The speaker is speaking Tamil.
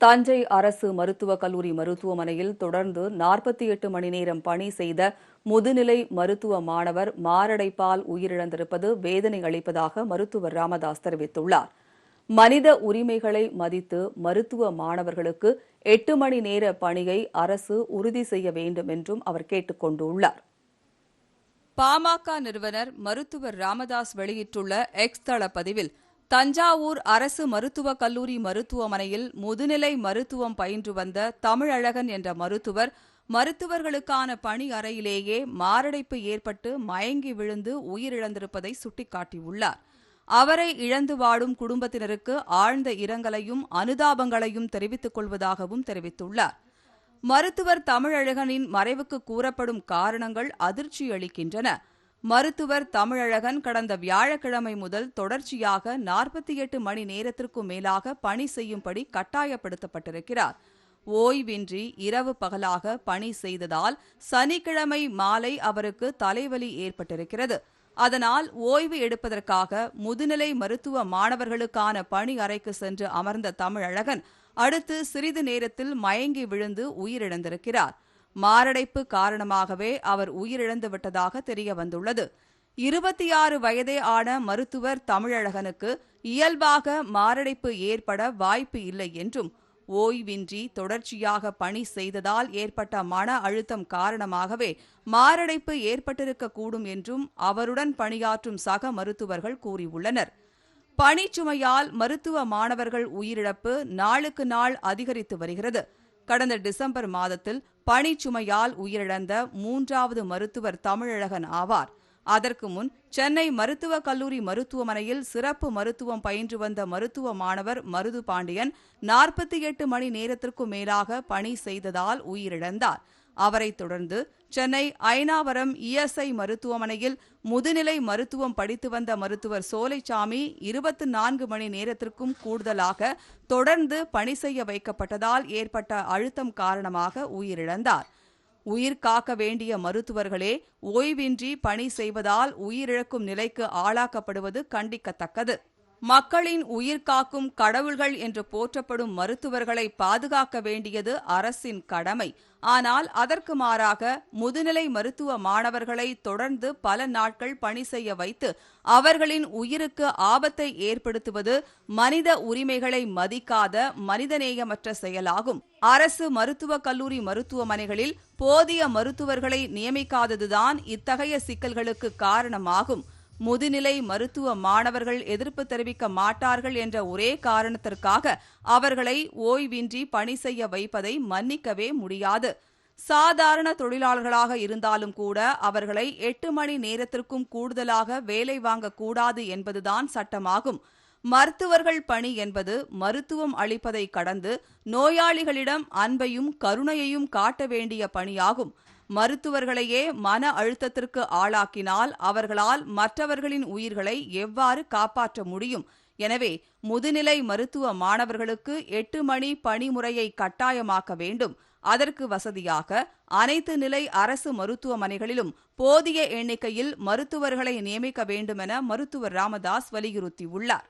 தஞ்சை அரசு மருத்துவக் கல்லூரி மருத்துவமனையில் தொடர்ந்து நாற்பத்தி எட்டு மணி நேரம் பணி செய்த முதுநிலை மருத்துவ மாணவர் மாரடைப்பால் உயிரிழந்திருப்பது வேதனை அளிப்பதாக மருத்துவர் ராமதாஸ் தெரிவித்துள்ளார். மனித உரிமைகளை மதித்து மருத்துவ மாணவர்களுக்கு எட்டு மணி நேர பணியை அரசு உறுதி செய்ய வேண்டும் என்றும் அவர் கேட்டுக் கொண்டுள்ளார். பாமக நிறுவனர் மருத்துவர் ராமதாஸ் வெளியிட்டுள்ள எக்ஸ் தள பதிவில் தஞ்சாவூர் அரசு மருத்துவக் கல்லூரி மருத்துவமனையில் முதுநிலை மருத்துவம் பயின்று வந்த தமிழழகன் என்ற மருத்துவர் மருத்துவர்களுக்கான பணி அறையிலேயே மாரடைப்பு ஏற்பட்டு மயங்கி விழுந்து உயிரிழந்திருப்பதை சுட்டிக்காட்டியுள்ளார். அவரை இழந்து வாடும் குடும்பத்தினருக்கு ஆழ்ந்த இரங்கலையும் அனுதாபங்களையும் தெரிவித்துக் கொள்வதாகவும் தெரிவித்துள்ளார். மருத்துவர் தமிழழகனின் மறைவுக்கு கூறப்படும் காரணங்கள் அதிர்ச்சியளிக்கின்றன. மருத்துவர் தமிழழகன் கடந்த வியாழக்கிழமை முதல் தொடர்ச்சியாக நாற்பத்தி எட்டு மணி நேரத்திற்கும் மேலாக பணி செய்யும்படி கட்டாயப்படுத்தப்பட்டிருக்கிறார். ஓய்வின்றி இரவு பகலாக பணி செய்ததால் சனிக்கிழமை மாலை அவருக்கு தலைவலி ஏற்பட்டிருக்கிறது. அதனால் ஓய்வு எடுப்பதற்காக முதுநிலை மருத்துவ மாணவர்களுக்கான பணி அறைக்கு சென்று அமர்ந்த தமிழழகன் அடுத்து சிறிது நேரத்தில் மயங்கி விழுந்து உயிரிழந்திருக்கிறார். மாரடைப்பு காரணமாகவே அவர் உயிரிழந்து விட்டதாக தெரிய வந்துள்ளது இருபத்தி ஆறு வயதே ஆன மருத்துவர் தமிழழகனுக்கு இயல்பாக மாரடைப்பு ஏற்பட வாய்ப்பு இல்லை என்றும் ஓய்வின்றி தொடர்ச்சியாக பணி செய்ததால் ஏற்பட்ட மன அழுத்தம் காரணமாகவே மாரடைப்பு ஏற்பட்டிருக்கக்கூடும் என்றும் அவருடன் பணியாற்றும் சக மருத்துவர்கள் கூறியுள்ளனர். பணிச்சுமையால் மருத்துவ மாணவர்கள் உயிரிழப்பு நாளுக்கு நாள் அதிகரித்து வருகிறது. கடந்த டிசம்பர் மாதத்தில் பணிச்சுமையால் உயிரிழந்த மூன்றாவது மருத்துவர் தமிழழகன் ஆவார். அதற்கு முன் சென்னை மருத்துவக் கல்லூரி மருத்துவமனையில் சிறப்பு மருத்துவம் பயின்று வந்த மருத்துவ மாணவர் மருது பாண்டியன் நாற்பத்தி எட்டு மணி நேரத்திற்கும் மேலாக பணி செய்ததால் உயிரிழந்தார். அவரைத் தொடர்ந்து சென்னை ஐனாவரம் இஎஸ்ஐ மருத்துவமனையில் முதுநிலை மருத்துவம் படித்து வந்த மருத்துவர் சோலைச்சாமி இருபத்தி நான்கு மணி நேரத்திற்கும் கூடுதலாக தொடர்ந்து பணி செய்ய வைக்கப்பட்டதால் ஏற்பட்ட அழுத்தம் காரணமாக உயிரிழந்தார். உயிர் காக்க வேண்டிய மருத்துவர்களே ஓய்வின்றி பணி செய்வதால் உயிரிழக்கும் நிலைக்கு ஆளாக்கப்படுவது கண்டிக்கத்தக்கது. மக்களின் உயிர் காக்கும் கடவுள்கள் என்று போற்றப்படும் மருத்துவர்களை பாதுகாக்க வேண்டியது அரசின் கடமை. ஆனால் அதற்கு மாறாக முதுநிலை மருத்துவ மாணவர்களை தொடர்ந்து பல நாட்கள் பணி செய்ய வைத்து அவர்களின் உயிருக்கு ஆபத்தை ஏற்படுத்துவது மனித உரிமைகளை மதிக்காத மனிதநேயமற்ற செயலாகும். அரசு மருத்துவக் கல்லூரி மருத்துவமனைகளில் போதிய மருத்துவர்களை நியமிக்காததுதான் இத்தகைய சிக்கல்களுக்கு காரணமாகும். முதுநிலை மருத்துவ மாணவர்கள் எதிர்ப்பு தெரிவிக்க மாட்டார்கள் என்ற ஒரே காரணத்திற்காக அவர்களை ஓய்வின்றி பணி செய்ய வைப்பதை மன்னிக்கவே முடியாது. சாதாரண தொழிலாளர்களாக இருந்தாலும் கூட அவர்களை எட்டு மணி நேரத்திற்கும் கூடுதலாக வேலை வாங்கக்கூடாது என்பதுதான் சட்டமாகும். மருத்துவர்கள் பணி என்பது மருத்துவம் அளிப்பதை கடந்து நோயாளிகளிடம் அன்பையும் கருணையையும் காட்ட வேண்டிய பணியாகும். மருத்துவர்களையே மன அழுத்தத்திற்கு ஆளாக்கினால் அவர்களால் மற்றவர்களின் உயிர்களை எவ்வாறு காப்பாற்ற முடியும்? எனவே முதுநிலை மருத்துவ மாணவர்களுக்கு எட்டு மணி பணிமுறையை கட்டாயமாக்க வேண்டும். அதற்கு வசதியாக அனைத்து நிலை அரசு மருத்துவமனைகளிலும் போதிய எண்ணிக்கையில் மருத்துவர்களை நியமிக்க வேண்டுமென மருத்துவர் ராமதாஸ் வலியுறுத்தியுள்ளார்.